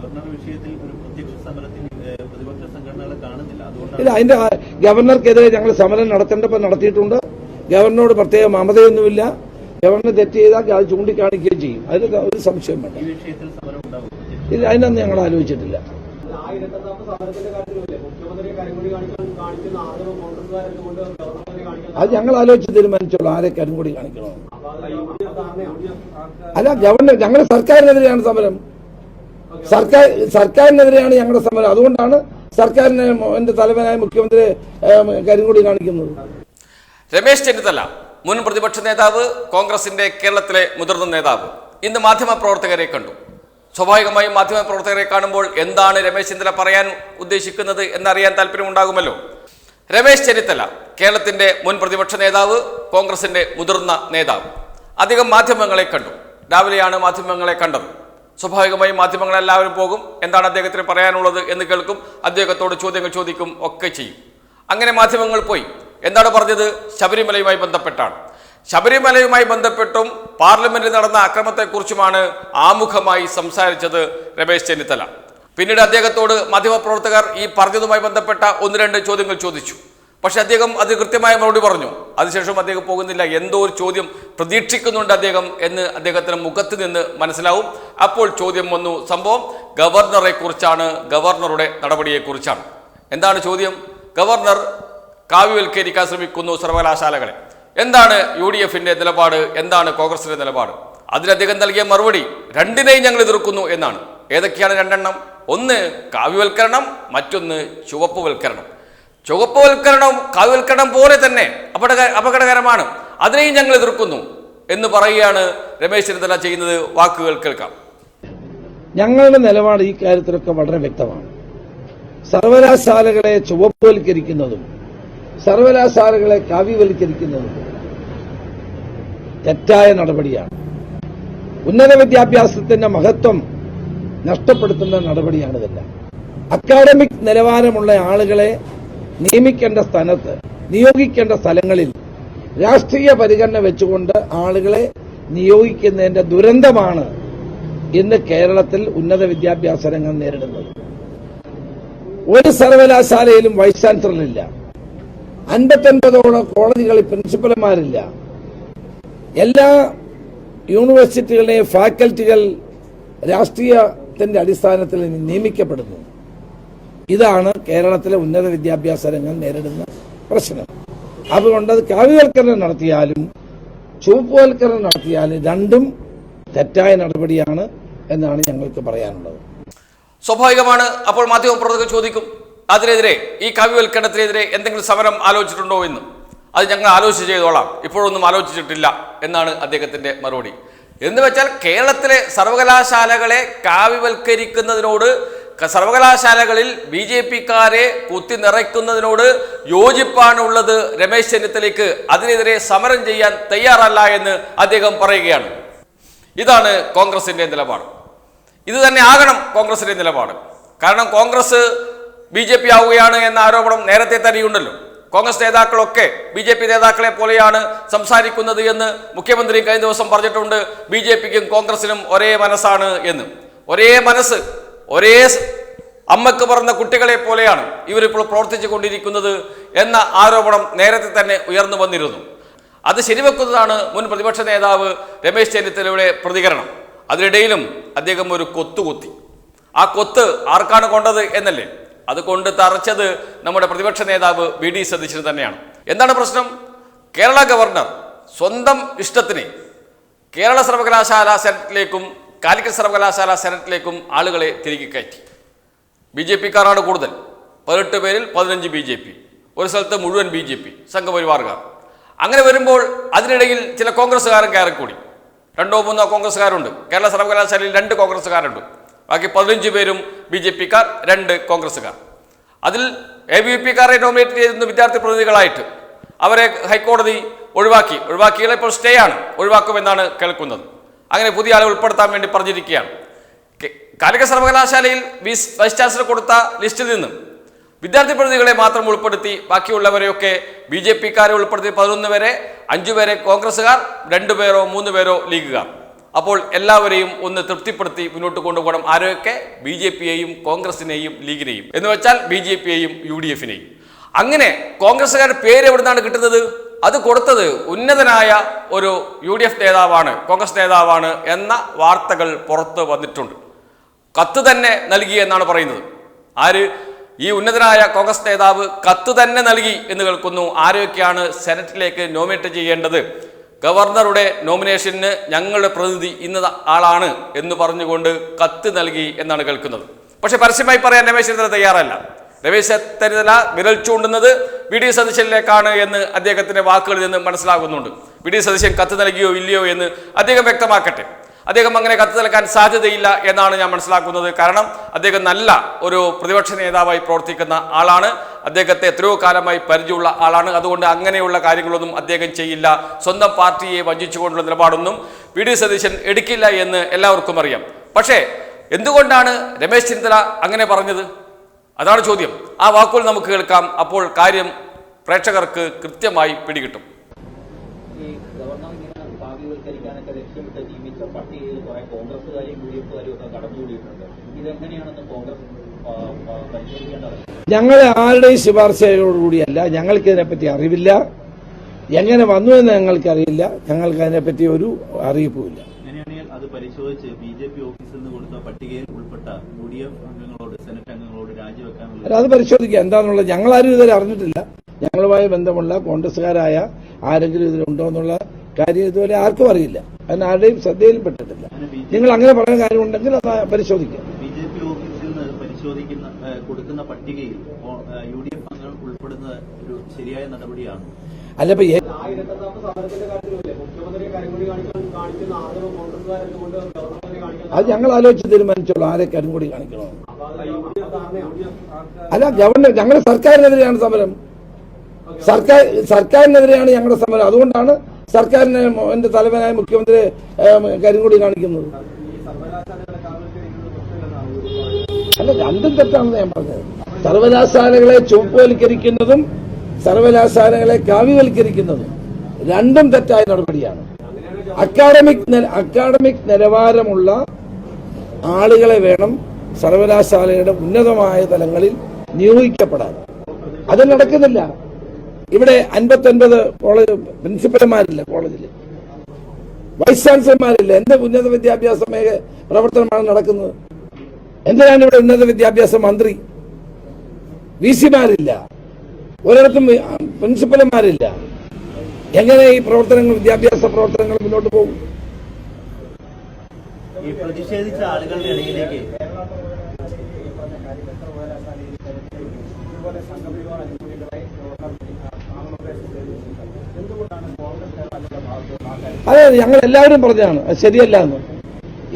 Governor വിഷയത്തിൽ ഒരു പ്രത്യക്ഷ സമരത്തിന് പ്രതിപക്ഷ സംഘടനകളെ കാണുന്നില്ല. അതുകൊണ്ടാണ് ഇല്ല അതിന്റെ ഗവർണർക്കെതിരെ ഞങ്ങൾ സമരം നടത്തേണ്ടപ്പോൾ നടത്തിയിട്ടുണ്ട്. ഗവർണറോട് പ്രത്യേക മമതയൊന്നുമില്ല ഗവർണർ തെറ്റ് ചെയ്താൽ അത് ചൂണ്ടിക്കാണിക്കുകയും ചെയ്യും. അതിൽ ഒരു സംശയം വേണ്ട. ഈ വിഷയത്തിൽ സമരം ഉണ്ടാവും ഇല്ല അതിനൊന്നും ഞങ്ങൾ ആലോചിച്ചിട്ടില്ല. അത് ഞങ്ങൾ ആലോചിച്ച് തീരുമാനിച്ചോളൂ ആരെ കരിങ്കൊടി കാണിക്കണോ. അല്ല ഗവർണർ ഞങ്ങൾ സർക്കാരിനെതിരെയാണ് സമരം. സർക്കാർ സർക്കാരിനെതിരെയാണ് ഞങ്ങളുടെ സമരം. അതുകൊണ്ടാണ് സർക്കാരിനെ എന്റെ തലവനായ മുഖ്യമന്ത്രി കരിങ്കൊടി കാണിക്കുന്നത്. രമേശ് ചെന്നിത്തല മുൻ പ്രതിപക്ഷ നേതാവ് കോൺഗ്രസിന്റെ കേരളത്തിലെ മുതിർന്ന നേതാവ്. ഇന്ന് മാധ്യമപ്രവർത്തകരെ കണ്ടു. സ്വാഭാവികമായും മാധ്യമപ്രവർത്തകരെ കാണുമ്പോൾ എന്താണ് രമേശ് ചെന്നിത്തല പറയാൻ ഉദ്ദേശിക്കുന്നത് എന്നറിയാൻ താല്പര്യമുണ്ടാകുമല്ലോ. രമേശ് ചെന്നിത്തല കേരളത്തിന്റെ മുൻ പ്രതിപക്ഷ നേതാവ് കോൺഗ്രസിന്റെ മുതിർന്ന നേതാവ്. അധികം മാധ്യമങ്ങളെ കണ്ടു. രാവിലെയാണ് മാധ്യമങ്ങളെ കണ്ടത്. സ്വാഭാവികമായും മാധ്യമങ്ങളെല്ലാവരും പോകും. എന്താണ് അദ്ദേഹത്തിന് പറയാനുള്ളത് എന്ന് കേൾക്കും. അദ്ദേഹത്തോട് ചോദ്യങ്ങൾ ചോദിക്കും ഒക്കെ ചെയ്യും. അങ്ങനെ മാധ്യമങ്ങൾ പോയി. എന്താണ് പറഞ്ഞത്? ശബരിമലയുമായി ബന്ധപ്പെട്ടാണ്. ശബരിമലയുമായി ബന്ധപ്പെട്ടും പാർലമെന്റിൽ നടന്ന അക്രമത്തെക്കുറിച്ചുമാണ് ആമുഖമായി സംസാരിച്ചത് രമേശ് ചെന്നിത്തല. പിന്നീട് അദ്ദേഹത്തോട് മാധ്യമപ്രവർത്തകർ ഈ പറഞ്ഞതുമായി ബന്ധപ്പെട്ട ഒന്ന് രണ്ട് ചോദ്യങ്ങൾ ചോദിച്ചു. പക്ഷെ അദ്ദേഹം അത് കൃത്യമായ മറുപടി പറഞ്ഞു. അതിനുശേഷം അദ്ദേഹം പോകുന്നില്ല. എന്തോ ഒരു ചോദ്യം പ്രതീക്ഷിക്കുന്നുണ്ട് അദ്ദേഹം എന്ന് അദ്ദേഹത്തിന് മുഖത്ത് നിന്ന് മനസ്സിലാവും. അപ്പോൾ ചോദ്യം വന്നു സംഭവം ഗവർണറെ കുറിച്ചാണ് ഗവർണറുടെ നടപടിയെക്കുറിച്ചാണ് എന്താണ് ചോദ്യം? ഗവർണർ കാവ്യവൽക്കരിക്കാൻ ശ്രമിക്കുന്നു സർവകലാശാലകളെ. എന്താണ് യു ഡി എഫിന്റെ നിലപാട്? എന്താണ് കോൺഗ്രസിന്റെ നിലപാട്? അതിന് അദ്ദേഹം നൽകിയ മറുപടി രണ്ടിനെയും ഞങ്ങൾ എതിർക്കുന്നു എന്നാണ്. ഏതൊക്കെയാണ് രണ്ടെണ്ണം? ഒന്ന് കാവ്യവൽക്കരണം മറ്റൊന്ന് ചുവപ്പുവൽക്കരണം. ചുവപ്പുവൽക്കരണം കാവ്യവൽക്കരണം പോലെ തന്നെ അപകട അപകടകരമാണ്. അതിനെയും ഞങ്ങൾ എതിർക്കുന്നു എന്ന് പറയുകയാണ് രമേശ് ചെന്നിത്തല ചെയ്യുന്നത് വാക്കുകൾ കേൾക്കാം. ഞങ്ങളുടെ നിലപാട് ഈ കാര്യത്തിലൊക്കെ വളരെ വ്യക്തമാണ്. സർവകലാശാലകളെ ചുവപ്പുവൽക്കരിക്കുന്നതും സർവകലാശാലകളെ കാവ്യവൽക്കരിക്കുന്നതും തെറ്റായ നടപടിയാണ്. ഉന്നത വിദ്യാഭ്യാസത്തിന്റെ മഹത്വം നഷ്ടപ്പെടുത്തുന്ന നടപടിയാണിതെല്ലാം. അക്കാഡമിക് നിലവാരമുള്ള ആളുകളെ നിയമിക്കേണ്ട സ്ഥാനത്ത് നിയോഗിക്കേണ്ട സ്ഥലങ്ങളിൽ രാഷ്ട്രീയ പരിഗണന വെച്ചുകൊണ്ട് ആളുകളെ നിയോഗിക്കുന്നതിന്റെ ദുരന്തമാണ് ഇന്ന് കേരളത്തിൽ ഉന്നത വിദ്യാഭ്യാസ രംഗം നേരിടുന്നത്. ഒരു സർവകലാശാലയിലും വൈസ് ചാൻസലറില്ല അൻപത്തൊൻപതോളം കോളേജുകളിൽ പ്രിൻസിപ്പൽമാരില്ല. എല്ലാ യൂണിവേഴ്സിറ്റികളുടെയും ഫാക്കൽറ്റികൾ രാഷ്ട്രീയത്തിന്റെ അടിസ്ഥാനത്തിൽ നിയമിക്കപ്പെടുന്നു. ഇതാണ് കേരളത്തിലെ ഉന്നത വിദ്യാഭ്യാസ രംഗം നേരിടുന്ന പ്രശ്നം. അതുകൊണ്ട് അത് കാവ്യവൽക്കരണം നടത്തിയാലും ചുവപ്പുവൽക്കരണം നടത്തിയാലും രണ്ടും തെറ്റായ നടപടിയാണ് എന്നാണ് ഞങ്ങൾക്ക് പറയാനുള്ളത്. സ്വാഭാവികമാണ്. അപ്പോൾ മാധ്യമപ്രവർത്തകർ ചോദിക്കും അതിനെതിരെ ഈ കാവ്യവൽക്കരണത്തിനെതിരെ എന്തെങ്കിലും സമരം ആലോചിച്ചിട്ടുണ്ടോ എന്ന്. അത് ഞങ്ങൾ ആലോചിച്ച് ചെയ്തോളാം. ഇപ്പോഴൊന്നും ആലോചിച്ചിട്ടില്ല എന്നാണ് അദ്ദേഹത്തിന്റെ മറുപടി. എന്ന് വെച്ചാൽ കേരളത്തിലെ സർവകലാശാലകളെ കാവ്യവൽക്കരിക്കുന്നതിനോട് സർവകലാശാലകളിൽ ബി ജെ പിക്കാരെ കുത്തി നിറയ്ക്കുന്നതിനോട് യോജിപ്പാണുള്ളത് രമേശ് ചെന്നിത്തലയ്ക്ക്. അതിനെതിരെ സമരം ചെയ്യാൻ തയ്യാറല്ല എന്ന് അദ്ദേഹം പറയുകയാണ്. ഇതാണ് കോൺഗ്രസിന്റെ നിലപാട്. ഇത് തന്നെ ആകണം കോൺഗ്രസിന്റെ നിലപാട്. കാരണം കോൺഗ്രസ് ബി ജെ പി ആവുകയാണ് എന്ന ആരോപണം നേരത്തെ തന്നെയുണ്ടല്ലോ. കോൺഗ്രസ് നേതാക്കളൊക്കെ ബി ജെ പി നേതാക്കളെ പോലെയാണ് സംസാരിക്കുന്നത് എന്ന് മുഖ്യമന്ത്രി കഴിഞ്ഞ ദിവസം പറഞ്ഞിട്ടുണ്ട്. ബി ജെ പിക്കും കോൺഗ്രസിനും ഒരേ മനസ്സാണ് എന്ന്. ഒരേ മനസ്സ് ഒരേ അമ്മയ്ക്ക് പറഞ്ഞ കുട്ടികളെ പോലെയാണ് ഇവരിപ്പോൾ പ്രവർത്തിച്ചു കൊണ്ടിരിക്കുന്നത് എന്ന ആരോപണം നേരത്തെ തന്നെ ഉയർന്നു വന്നിരുന്നു. അത് ശരിവെക്കുന്നതാണ് മുൻ പ്രതിപക്ഷ നേതാവ് രമേശ് ചെന്നിത്തലയുടെ പ്രതികരണം. അതിനിടയിലും അദ്ദേഹം ഒരു കൊത്തുകുത്തി ആ കൊത്ത് ആർക്കാണ് കൊണ്ടത് എന്നല്ലേ? അത് കൊണ്ട് തറച്ചത് നമ്മുടെ പ്രതിപക്ഷ നേതാവ് വി ഡി സതീശന് തന്നെയാണ്. എന്താണ് പ്രശ്നം? കേരള ഗവർണർ സ്വന്തം ഇഷ്ടത്തിന് കേരള സർവകലാശാല സെനറ്റിലേക്കും കാലിക്കറ്റ് സർവകലാശാല സെനറ്റിലേക്കും ആളുകളെ തിരികെ കയറ്റി. ബി ജെ പിക്കാരാണ് കൂടുതൽ. പതിനെട്ട് പേരിൽ പതിനഞ്ച് ബി ജെ പി. ഒരു സ്ഥലത്ത് മുഴുവൻ ബി ജെ പി. സംഘപരിവാറുകാർ അങ്ങനെ വരുമ്പോൾ അതിനിടയിൽ ചില കോൺഗ്രസ്സുകാരൻ കയറിക്കൂടി. രണ്ടോ മൂന്നോ കോൺഗ്രസ്സുകാരുണ്ട്. കേരള സർവകലാശാലയിൽ രണ്ട് കോൺഗ്രസ്സുകാരുണ്ട്. ബാക്കി പതിനഞ്ച് പേരും ബി ജെ പിക്കാർ രണ്ട് കോൺഗ്രസ്സുകാർ. അതിൽ എ ബി പിക്കാരെ നോമിനേറ്റ് ചെയ്തിരുന്ന വിദ്യാർത്ഥി പ്രതിനിധികളായിട്ട് അവരെ ഹൈക്കോടതി ഒഴിവാക്കി. ഒഴിവാക്കിയാൽ ഇപ്പോൾ സ്റ്റേ ആണ് ഒഴിവാക്കുമെന്നാണ് കേൾക്കുന്നത്. അങ്ങനെ പുതിയ ആളെ ഉൾപ്പെടുത്താൻ വേണ്ടി പറഞ്ഞിരിക്കുകയാണ്. കാലിക സർവകലാശാലയിൽ വൈസ് ചാൻസലർ കൊടുത്ത ലിസ്റ്റിൽ നിന്നും വിദ്യാർത്ഥി പ്രതിനിധികളെ മാത്രം ഉൾപ്പെടുത്തി ബാക്കിയുള്ളവരെയൊക്കെ ബി ജെ പിക്കാരെ ഉൾപ്പെടുത്തി പതിനൊന്ന് പേരെ അഞ്ചു പേരെ കോൺഗ്രസ്സുകാർ രണ്ടു പേരോ മൂന്ന് പേരോ ലീഗുകാർ. അപ്പോൾ എല്ലാവരെയും ഒന്ന് തൃപ്തിപ്പെടുത്തി മുന്നോട്ട് കൊണ്ടുപോകണം. ആരെയൊക്കെ ബി ജെ പിയെയും കോൺഗ്രസിനെയും ലീഗിനെയും. എന്ന് വെച്ചാൽ ബി ജെ പിയെയും യു ഡി എഫിനെയും. അങ്ങനെ കോൺഗ്രസ്സുകാരുടെ പേര് എവിടുന്നാണ് കിട്ടുന്നത്? അത് കൊടുത്തത് ഉന്നതനായ ഒരു യു ഡി എഫ് നേതാവാണ് കോൺഗ്രസ് നേതാവാണ് എന്ന വാർത്തകൾ പുറത്ത് വന്നിട്ടുണ്ട്. കത്ത് തന്നെ നൽകി എന്നാണ് പറയുന്നത്. ആര്? ഈ ഉന്നതനായ കോൺഗ്രസ് നേതാവ് കത്ത് തന്നെ നൽകി എന്ന് കേൾക്കുന്നു. ആരൊക്കെയാണ് സെനറ്റിലേക്ക് നോമിനേറ്റ് ചെയ്യേണ്ടത്? ഗവർണറുടെ നോമിനേഷന് ഞങ്ങളുടെ പ്രതിനിധി ഇന്ന ആളാണ് എന്ന് പറഞ്ഞുകൊണ്ട് കത്ത് നൽകി എന്നാണ് കേൾക്കുന്നത്. പക്ഷേ പരസ്യമായി പറയാൻ രമേശ് ചെന്നിത്തല തയ്യാറല്ല. രമേശ് ചെന്നിത്തല വിരൽ ചൂണ്ടുന്നത് വി ഡി സതീശനിലേക്കാണ് എന്ന് അദ്ദേഹത്തിന്റെ വാക്കുകളിൽ നിന്ന് മനസ്സിലാകുന്നുണ്ട്. വി ഡി സതീശൻ കത്ത് നൽകിയോ ഇല്ലയോ എന്ന് അദ്ദേഹം വ്യക്തമാക്കട്ടെ. അദ്ദേഹം അങ്ങനെ കത്ത് നൽകാൻ സാധ്യതയില്ല എന്നാണ് ഞാൻ മനസ്സിലാക്കുന്നത്. കാരണം അദ്ദേഹം നല്ല ഒരു പ്രതിപക്ഷ നേതാവായി പ്രവർത്തിക്കുന്ന ആളാണ്. അദ്ദേഹത്തെ എത്രയോ കാലമായി പരിചയമുള്ള ആളാണ്. അതുകൊണ്ട് അങ്ങനെയുള്ള കാര്യങ്ങളൊന്നും അദ്ദേഹം ചെയ്യില്ല. സ്വന്തം പാർട്ടിയെ വഞ്ചിച്ചുകൊണ്ടുള്ള നിലപാടൊന്നും വി ഡി സതീശൻ എടുക്കില്ല എന്ന് എല്ലാവർക്കും അറിയാം. പക്ഷേ എന്തുകൊണ്ടാണ് രമേശ് ചെന്നിത്തല അങ്ങനെ പറഞ്ഞത്? അതാണ് ചോദ്യം. ആ വാക്കുകൾ നമുക്ക് കേൾക്കാം. അപ്പോൾ കാര്യം പ്രേക്ഷകർക്ക് കൃത്യമായി പിടികിട്ടും. ഞങ്ങൾ ആരുടെയും ശുപാർശയോടുകൂടിയല്ല. ഞങ്ങൾക്ക് ഇതിനെപ്പറ്റി അറിവില്ല. എങ്ങനെ വന്നു എന്ന് ഞങ്ങൾക്കറിയില്ല. ഞങ്ങൾക്ക് അതിനെപ്പറ്റി ഒരു അറിയിപ്പുമില്ല. അങ്ങനെയാണെങ്കിൽ അത് പരിശോധിച്ച് ബി ജെ പി ഓഫീസിൽ നിന്ന് കൊടുത്ത പട്ടികയിൽ ഉൾപ്പെട്ട യു ഡി എഫ് അത് പരിശോധിക്കുക. എന്താണെന്നുള്ളത് ഞങ്ങളാരും ഇതുവരെ അറിഞ്ഞിട്ടില്ല. ഞങ്ങളുമായി ബന്ധമുള്ള കോൺഗ്രസ്സുകാരായ ആരെങ്കിലും ഇതിലുണ്ടോ എന്നുള്ള കാര്യം ഇതുവരെ ആർക്കും അറിയില്ല. അതിന് ആരുടെയും ശ്രദ്ധയിൽപ്പെട്ടിട്ടില്ല. നിങ്ങൾ അങ്ങനെ പറയുന്ന കാര്യമുണ്ടെങ്കിൽ അത് പരിശോധിക്കാം. ബി ഓഫീസിൽ നിന്ന് പരിശോധിക്കുന്ന കൊടുക്കുന്ന പട്ടികയിൽ യു ഡി എഫ് അംഗങ്ങൾ ഉൾപ്പെടുന്ന ഒരു ശരിയായ നടപടിയാണ്. അല്ല ഇപ്പൊ അത് ഞങ്ങൾ ആലോചിച്ച് തീരുമാനിച്ചോളൂ ആരെ കരുംകൂടി കാണിക്കണോ അല്ല ഗവൺമെന്റ് ഞങ്ങളുടെ സർക്കാരിനെതിരെയാണ് സമരം. സർക്കാർ സർക്കാരിനെതിരെയാണ് ഞങ്ങളുടെ സമരം. അതുകൊണ്ടാണ് സർക്കാരിനെ എന്റെ തലവനായ മുഖ്യമന്ത്രി കരിങ്കുടി കാണിക്കുന്നത്. അല്ല രണ്ടും തെറ്റാണെന്ന് ഞാൻ പറഞ്ഞത്. സർവകലാശാലകളെ ചുവപ്പുവൽക്കരിക്കുന്നതും സർവകലാശാലകളെ കാവ്യവൽക്കരിക്കുന്നതും രണ്ടും തെറ്റായ നടപടിയാണ്. അക്കാഡമിക് അക്കാഡമിക് നിലവാരമുള്ള ആളുകളെ വേണം സർവകലാശാലയുടെ ഉന്നതമായ തലങ്ങളിൽ നിയോഗിക്കപ്പെടാൻ. അത് നടക്കുന്നില്ല. ഇവിടെ അൻപത്തൊൻപത് കോളേജ് പ്രിൻസിപ്പൽമാരില്ല കോളേജിൽ വൈസ് ചാൻസലർമാരില്ല. എന്ത് ഉന്നത വിദ്യാഭ്യാസ മേഖല പ്രവർത്തനമാണ് നടക്കുന്നത്? എന്തിനാണ് ഇവിടെ ഉന്നത വിദ്യാഭ്യാസ മന്ത്രി? വി സിമാരില്ല ഒരിടത്തും പ്രിൻസിപ്പൽമാരില്ല. എങ്ങനെ ഈ പ്രവർത്തനങ്ങൾ വിദ്യാഭ്യാസ പ്രവർത്തനങ്ങൾ മുന്നോട്ട് പോകും? ഈ പ്രതിഷേധിച്ച ആളുകളുടെ ഇടയിലേക്ക് അതെ ഞങ്ങൾ എല്ലാവരും പറഞ്ഞതാണ്. അത് ശരിയല്ല എന്ന്.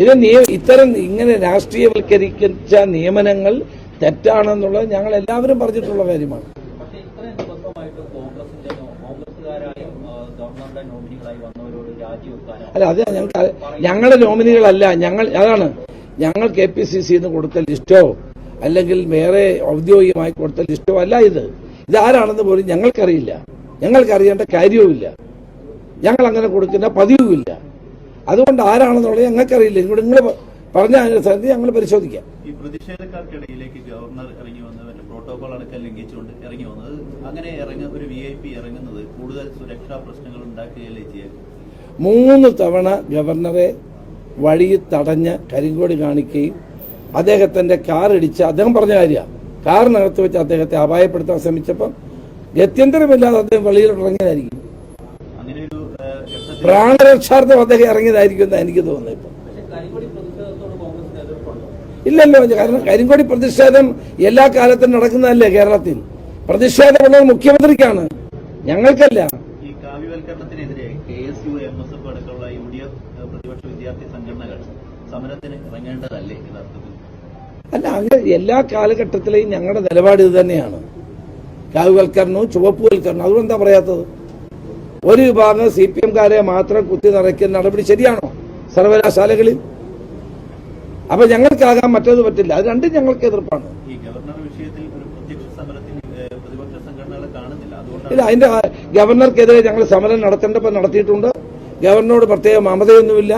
ഇത് നിയമ ഇത്തരം ഇങ്ങനെ രാഷ്ട്രീയവൽക്കരിച്ച നിയമനങ്ങൾ തെറ്റാണെന്നുള്ളത് ഞങ്ങൾ എല്ലാവരും പറഞ്ഞിട്ടുള്ള കാര്യമാണ്. കോൺഗ്രസിന്റെ അല്ല അത് ഞങ്ങൾക്ക് ഞങ്ങളുടെ നോമിനികളല്ല. ഞങ്ങൾ അതാണ്. ഞങ്ങൾ കെ പി സി സിന്ന് കൊടുത്ത ലിസ്റ്റോ അല്ലെങ്കിൽ വേറെ ഔദ്യോഗികമായി കൊടുത്ത ലിസ്റ്റോ അല്ല ഇത്. ഇതാരാണെന്ന് പോലും ഞങ്ങൾക്കറിയില്ല. ഞങ്ങൾക്കറിയേണ്ട കാര്യവുമില്ല. ഞങ്ങൾ അങ്ങനെ കൊടുക്കുന്ന പതിവുമില്ല. അതുകൊണ്ട് ആരാണെന്നുള്ളത് ഞങ്ങൾക്കറിയില്ല. ഇവിടെ നിങ്ങൾ പറഞ്ഞ അനുസരിച്ച് ഞങ്ങൾ പരിശോധിക്കാം. ഈ പ്രതിഷേധക്കാർക്കിടയിലേക്ക് ഗവർണർ ഇറങ്ങി വന്നത് പ്രോട്ടോകോൾ അടക്കം ലംഘിച്ചുകൊണ്ട് ഇറങ്ങി വന്നത് അങ്ങനെ ഇറങ്ങ ഒരു വി ഐ പി ഇറങ്ങുന്നത് കൂടുതൽ സുരക്ഷാ പ്രശ്നങ്ങൾ ഉണ്ടാക്കുകയല്ലേ ചെയ്യാൻ മൂന്ന് തവണ ഗവർണറെ വഴി തടഞ്ഞ് കരിങ്കോടി കാണിക്കുകയും അദ്ദേഹത്തിന്റെ കാർ ഇടിച്ച് അദ്ദേഹം പറഞ്ഞ കാര്യമാണ്. കാറിനകത്ത് വെച്ച് അദ്ദേഹത്തെ അപായപ്പെടുത്താൻ ശ്രമിച്ചപ്പം ഗത്യന്തരമില്ലാതെ അദ്ദേഹം വെളിയിലോട്ട് ഇറങ്ങിയതായിരിക്കും. പ്രാണരക്ഷാർത്ഥം അദ്ദേഹം ഇറങ്ങിയതായിരിക്കും എന്നാണ് എനിക്ക് തോന്നുന്നത് ഇപ്പം. ഇല്ലല്ലോ കാരണം കരിങ്കോടി പ്രതിഷേധം എല്ലാ കാലത്തും നടക്കുന്നതല്ലേ കേരളത്തിൽ? പ്രതിഷേധമുള്ളത് മുഖ്യമന്ത്രിക്കാണ്. ഞങ്ങൾക്കല്ല. ഈ കാവ്യവൽക്കരണത്തിനെതിരെ K S U M S F അടക്കമുള്ള യു ഡി എഫ് പ്രതിപക്ഷ വിദ്യാർത്ഥി സംഘടനകൾ സമരത്തിന് ഇറങ്ങേണ്ടതല്ലേ യഥാർത്ഥത്തിൽ? അല്ല അങ്ങനെ എല്ലാ കാലഘട്ടത്തിലെയും ഞങ്ങളുടെ നിലപാട് ഇത് തന്നെയാണ്. രാഹുവൽക്കരണവും ചുവപ്പുവൽക്കരണവും അതുകൊണ്ടെന്താ പറയാത്തത്? ഒരു വിഭാഗം സി പി എംകാരെ മാത്രം കുത്തി നിറയ്ക്കുന്ന നടപടി ശരിയാണോ സർവകലാശാലകളിൽ? അപ്പൊ ഞങ്ങൾക്കാകാൻ മറ്റേത് പറ്റില്ല. അത് രണ്ടും ഞങ്ങൾക്ക് എതിർപ്പാണ്. ഇല്ല അതിന്റെ ഗവർണർക്കെതിരെ ഞങ്ങൾ സമരം നടത്തേണ്ടപ്പോൾ നടത്തിയിട്ടുണ്ട്. ഗവർണറോട് പ്രത്യേക മമതയൊന്നുമില്ല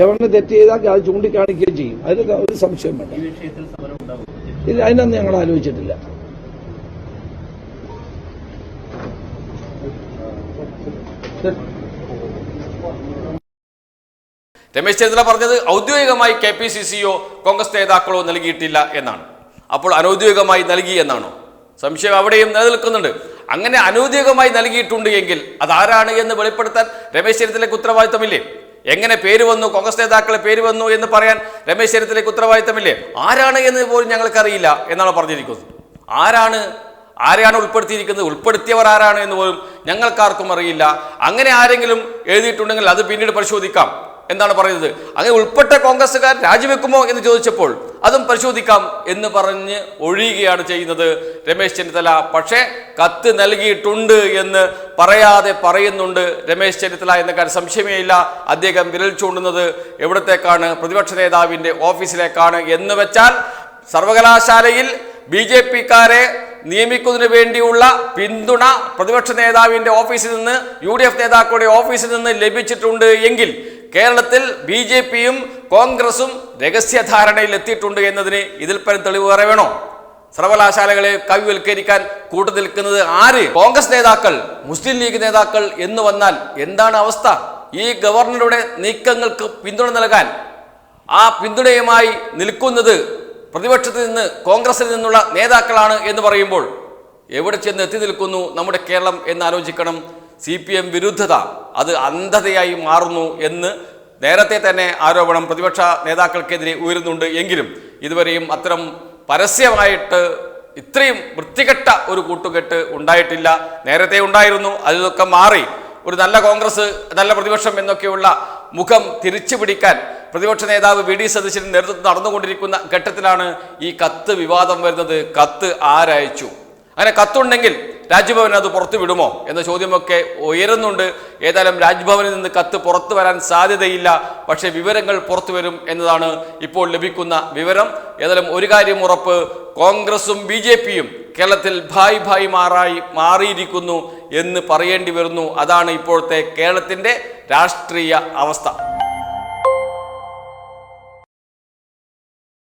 ഗവർണർ തെറ്റ് ചെയ്താൽ അത് ചൂണ്ടിക്കാണിക്കുകയും ചെയ്യും. അതിൽ ഒരു സംശയം വേണ്ട. ഈ വിഷയത്തിൽ സമരം ഉണ്ടാവും ഇത് അതിനൊന്നും ഞങ്ങൾ ആലോചിച്ചിട്ടില്ല. രമേശ് ചെന്നിത്തല പറഞ്ഞത് ഔദ്യോഗികമായി കെ പി സി സിയോ കോൺഗ്രസ് നേതാക്കളോ നൽകിയിട്ടില്ല എന്നാണ്. അപ്പോൾ അനൗദ്യോഗികമായി നൽകി എന്നാണോ? സംശയം അവിടെയും നിലനിൽക്കുന്നുണ്ട്. അങ്ങനെ അനൗദ്യോഗികമായി നൽകിയിട്ടുണ്ട് എങ്കിൽ അതാരാണ് എന്ന് വെളിപ്പെടുത്താൻ രമേശ് ചെന്നിത്തലയ്ക്ക് ഉത്തരവാദിത്തമില്ലേ എങ്ങനെ പേര് വന്നു? കോൺഗ്രസ് നേതാക്കളെ പേര് വന്നു എന്ന് പറയാൻ രമേശ് ചെന്നിത്തലയ്ക്ക് ഉത്തരവാദിത്തമില്ലേ? ആരാണ് എന്ന് പോലും ഞങ്ങൾക്കറിയില്ല എന്നാണ് പറഞ്ഞിരിക്കുന്നത്. ആരാണ്? ആരെയാണ് ഉൾപ്പെടുത്തിയിരിക്കുന്നത്? ഉൾപ്പെടുത്തിയവർ ആരാണ് എന്ന് പോലും ഞങ്ങൾക്കാർക്കും അറിയില്ല. അങ്ങനെ ആരെങ്കിലും എഴുതിയിട്ടുണ്ടെങ്കിൽ അത് പിന്നീട് പരിശോധിക്കാം. എന്താണ് പറയുന്നത്? അങ്ങനെ ഉൾപ്പെട്ട കോൺഗ്രസ്സുകാർ രാജിവെക്കുമോ എന്ന് ചോദിച്ചപ്പോൾ അതും പരിശോധിക്കാം എന്ന് പറഞ്ഞ് ഒഴിയുകയാണ് ചെയ്യുന്നത് രമേശ് ചെന്നിത്തല. പക്ഷേ കത്ത് നൽകിയിട്ടുണ്ട് എന്ന് പറയാതെ പറയുന്നുണ്ട് രമേശ് ചെന്നിത്തല എന്ന കാര്യം സംശയമേ ഇല്ല. അദ്ദേഹം വിരൽ ചൂണ്ടുന്നത് എവിടത്തേക്കാണ്? പ്രതിപക്ഷ നേതാവിന്റെ ഓഫീസിലേക്കാണ് എന്ന് വെച്ചാൽ സർവകലാശാലയിൽ ബി ജെ പിക്കാരെ നിയമിക്കുന്നതിന് വേണ്ടിയുള്ള പിന്തുണ പ്രതിപക്ഷ നേതാവിന്റെ ഓഫീസിൽ നിന്ന് യു ഡി എഫ് നേതാക്കളുടെ ഓഫീസിൽ നിന്ന് ലഭിച്ചിട്ടുണ്ട് എങ്കിൽ കേരളത്തിൽ ബി ജെ പിയും കോൺഗ്രസും രഹസ്യധാരണയിൽ എത്തിയിട്ടുണ്ട് എന്നതിന് ഇതിൽ പരം തെളിവ് വേറെ വേണോ? സർവകലാശാലകളെ കവിവൽക്കരിക്കാൻ കൂട്ടു നിൽക്കുന്നത് ആര്? കോൺഗ്രസ് നേതാക്കൾ മുസ്ലിം ലീഗ് നേതാക്കൾ എന്ന് വന്നാൽ എന്താണ് അവസ്ഥ? ഈ ഗവർണറുടെ നീക്കങ്ങൾക്ക് പിന്തുണ നൽകാൻ ആ പിന്തുണയുമായി നിൽക്കുന്നത് പ്രതിപക്ഷത്തിൽ നിന്ന് കോൺഗ്രസിൽ നിന്നുള്ള നേതാക്കളാണ് എന്ന് പറയുമ്പോൾ എവിടെ ചെന്ന് എത്തി നിൽക്കുന്നു നമ്മുടെ കേരളം എന്ന് ആലോചിക്കണം. സി പി എം വിരുദ്ധത അത് അന്ധതയായി മാറുന്നു എന്ന് നേരത്തെ തന്നെ ആരോപണം പ്രതിപക്ഷ നേതാക്കൾക്കെതിരെ ഉയരുന്നുണ്ട് എങ്കിലും ഇതുവരെയും അത്തരം പരസ്യമായിട്ട് ഇത്രയും വൃത്തികെട്ട ഒരു കൂട്ടുകെട്ട് ഉണ്ടായിട്ടില്ല. നേരത്തെ ഉണ്ടായിരുന്നു അതിലൊക്കെ മാറി. ഒരു നല്ല കോൺഗ്രസ് നല്ല പ്രതിപക്ഷം എന്നൊക്കെയുള്ള മുഖം തിരിച്ചു പിടിക്കാൻ പ്രതിപക്ഷ നേതാവ് വി ഡി സതീശന് നേതൃത്വം നടന്നുകൊണ്ടിരിക്കുന്ന ഘട്ടത്തിലാണ് ഈ കത്ത് വിവാദം വരുന്നത്. കത്ത് ആരയച്ചു? അങ്ങനെ കത്തുണ്ടെങ്കിൽ രാജ്ഭവൻ അത് പുറത്തു വിടുമോ എന്ന ചോദ്യമൊക്കെ ഉയരുന്നുണ്ട്. ഏതായാലും രാജ്ഭവനിൽ നിന്ന് കത്ത് പുറത്തു വരാൻ സാധ്യതയില്ല. പക്ഷേ വിവരങ്ങൾ പുറത്തു വരും എന്നതാണ് ഇപ്പോൾ ലഭിക്കുന്ന വിവരം. ഏതായാലും ഒരു കാര്യം ഉറപ്പ് കോൺഗ്രസും ബി ജെ പിയും കേരളത്തിൽ ഭായ് ഭായ് മാറായി മാറിയിരിക്കുന്നു എന്ന് പറയേണ്ടി വരുന്നു. അതാണ് ഇപ്പോഴത്തെ കേരളത്തിന്റെ രാഷ്ട്രീയ അവസ്ഥ.